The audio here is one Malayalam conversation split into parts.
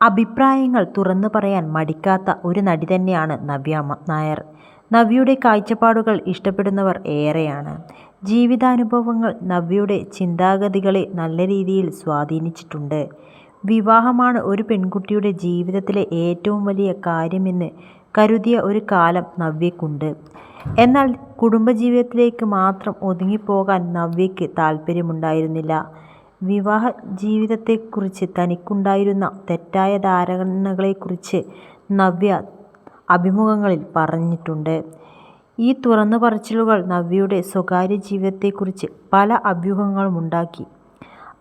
അഭിപ്രായങ്ങൾ തുറന്നു പറയാൻ മടിക്കാത്ത ഒരു നടി തന്നെയാണ് നവ്യ നായർ. നവ്യയുടെ കാഴ്ചപ്പാടുകൾ ഇഷ്ടപ്പെടുന്നവർ ഏറെയാണ്. ജീവിതാനുഭവങ്ങൾ നവ്യയുടെ ചിന്താഗതികളെ നല്ല രീതിയിൽ സ്വാധീനിച്ചിട്ടുണ്ട്. വിവാഹമാണ് ഒരു പെൺകുട്ടിയുടെ ജീവിതത്തിലെ ഏറ്റവും വലിയ കാര്യമെന്ന് കരുതിയ ഒരു കാലം നവ്യക്കുണ്ട് എന്നാൽ കുടുംബജീവിതത്തിലേക്ക് മാത്രം ഒതുങ്ങിപ്പോകാൻ നവ്യയ്ക്ക് താൽപര്യമുണ്ടായിരുന്നില്ല. വിവാഹജീവിതത്തെക്കുറിച്ച് തനിക്കുണ്ടായിരുന്ന തെറ്റായ ധാരണകളെക്കുറിച്ച് നവ്യ അഭിമുഖങ്ങളിൽ പറഞ്ഞിട്ടുണ്ട്. ഈ തുറന്നുപറച്ചിലുകൾ നവ്യയുടെ സ്വകാര്യ ജീവിതത്തെക്കുറിച്ച് പല അഭ്യൂഹങ്ങളുമുണ്ടാക്കി.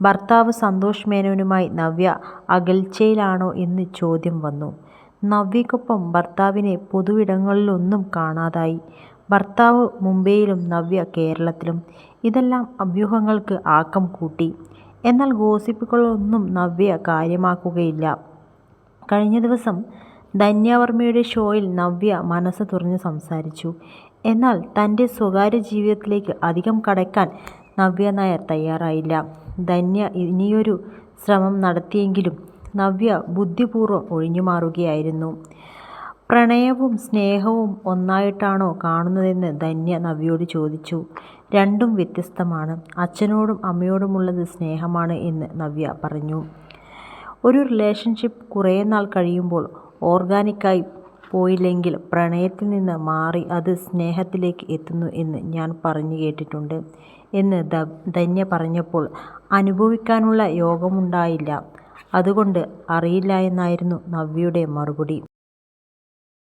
ഭർത്താവ് സന്തോഷ് മേനോനുമായി നവ്യ അകൽച്ചയിലാണോ എന്ന് ചോദ്യം വന്നു. നവ്യക്കൊപ്പം ഭർത്താവിനെ പൊതുവിടങ്ങളിലൊന്നും കാണാതായി. ഭർത്താവ് മുംബൈയിലും നവ്യ കേരളത്തിലും. ഇതെല്ലാം അഭ്യൂഹങ്ങൾക്ക് ആക്കം കൂട്ടി. എന്നാൽ ഗോസിപ്പുകളൊന്നും നവ്യ കാര്യമാക്കുകയില്ല. കഴിഞ്ഞ ദിവസം ധന്യവർമ്മയുടെ ഷോയിൽ നവ്യ മനസ്സ് തുറന്ന് സംസാരിച്ചു. എന്നാൽ തന്റെ സ്വകാര്യ ജീവിതത്തിലേക്ക് അധികം കടക്കാൻ നവ്യ നായർ തയ്യാറായില്ല. ധന്യ ഇനിയൊരു ശ്രമം നടത്തിയെങ്കിലും നവ്യ ബുദ്ധിപൂർവം ഒഴിഞ്ഞുമാറുകയായിരുന്നു. പ്രണയവും സ്നേഹവും ഒന്നായിട്ടാണോ കാണുന്നതെന്ന് ധന്യ നവ്യയോട് ചോദിച്ചു. രണ്ടും വ്യത്യസ്തമാണ്. അച്ഛനോടും അമ്മയോടുമുള്ളത് സ്നേഹമാണ് എന്ന് നവ്യ പറഞ്ഞു. ഒരു റിലേഷൻഷിപ്പ് കുറേ നാൾ കഴിയുമ്പോൾ ഓർഗാനിക്കായി പോയില്ലെങ്കിൽ പ്രണയത്തിൽ നിന്ന് മാറി അത് സ്നേഹത്തിലേക്ക് എത്തുന്നു എന്ന് ഞാൻ പറഞ്ഞു കേട്ടിട്ടുണ്ട് എന്ന് ധന്യ പറഞ്ഞപ്പോൾ അനുഭവിക്കാനുള്ള യോഗമുണ്ടായില്ല. അതുകൊണ്ട് അറിയില്ല എന്നായിരുന്നു നവ്യയുടെ മറുപടി.